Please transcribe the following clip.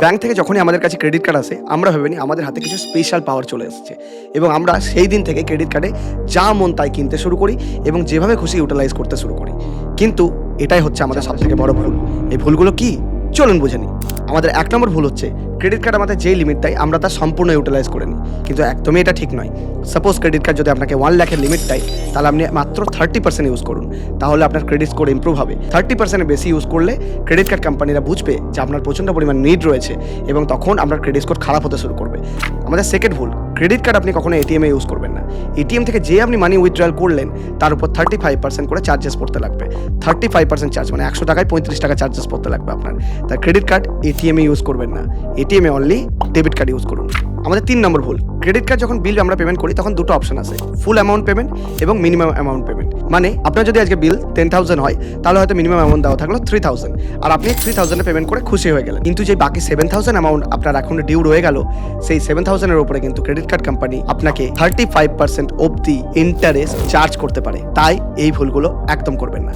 Bank থেকে যখনই আমাদের কাছে ক্রেডিট কার্ড আসে, আমরা ভেবে নিই আমাদের হাতে কিছু স্পেশাল পাওয়ার চলে এসেছে। এবং আমরা সেই দিন থেকে ক্রেডিট কার্ডে যা মন তাই কিনতে শুরু করি এবং যেভাবে খুশি ইউটিলাইজ করতে শুরু করি। কিন্তু এটাই হচ্ছে আমাদের সব থেকে বড় ভুল। এই ভুলগুলো কি? চলুন বুঝে নিই। আমাদের এক নম্বর ভুল হচ্ছে, ক্রেডিট কার্ড আমাদের যেই লিমিট দেয়, আমরা তার সম্পূর্ণ ইউটিলাইজ করে নিই। কিন্তু একদমই এটা ঠিক নয়। সাপোজ ক্রেডিট কার্ড যদি আপনাকে ওয়ান লাখের লিমিট দেয় তাহলে আপনি মাত্র থার্টি পার্সেন্ট ইউজ করুন। তাহলে আপনার ক্রেডিট স্কোর ইম্প্রুভ হবে। থার্টি পার্সেন্টের বেশি ইউজ করলে ক্রেডিট কার্ড কোম্পানিরা বুঝবে যে আপনার প্রচণ্ড পরিমাণ নিড রয়েছে এবং তখন আপনার ক্রেডিট স্কোর খারাপ হতে শুরু করবে। আমাদের সেকেন্ড ভুল ক্রেডিট কার্ড আপনি কখনো এটিএমে ইউজ করবেন না। এটিএম থেকে যে আপনি মানি উইথড্রয়াল করলেন, তার উপর থার্টি ফাইভ পার্সেন্ট করে চার্জেস পড়তে লাগবে। থার্টি ফাইভ পার্সেন্ট চার্জ মানে একশো টাকায় পঁয়ত্রিশ টাকা চার্জেস পড়তে লাগবে আপনার। তাই ক্রেডিট কার্ড এটিএমে ইউজ করবেন না। এটিএমে অনলি ডেবিট কার্ড ইউজ করুন। আমাদের তিন নম্বর ভুল। ক্রেডিট কার্ড যখন বিল আমরা পেমেন্ট করি, তখন দুটো অপশন আছে। ফুল অ্যামাউন্ট পেমেন্ট এবং মিনিমাম অ্যামাউন্ট পেমেন্ট মানে আপনার যদি আজকে বিল টেন থাউজেন্ড হয়, তাহলে হয়তো মিনিমাম অ্যামাউন্ট দেওয়া থাকল থ্রি থাউজেন্ড আর আপনি থ্রি থাউজেন্ডে পেমেন্ট করে খুশি হয়ে গেলেন। কিন্তু যে বাকি সেভেন থাউজেন্ড অ্যামাউন্ট আপনার এখন ডিউ রয়ে গেল, সেই সেভেন থাউজেন্ডের উপরে কিন্তু ক্রেডিট কার্ড কোম্পানি আপনাকে থার্টি ফাইভ পার্সেন্ট অবধি ইন্টারেস্ট চার্জ করতে পারে। তাই এই ভুলগুলো একদম করবেন না।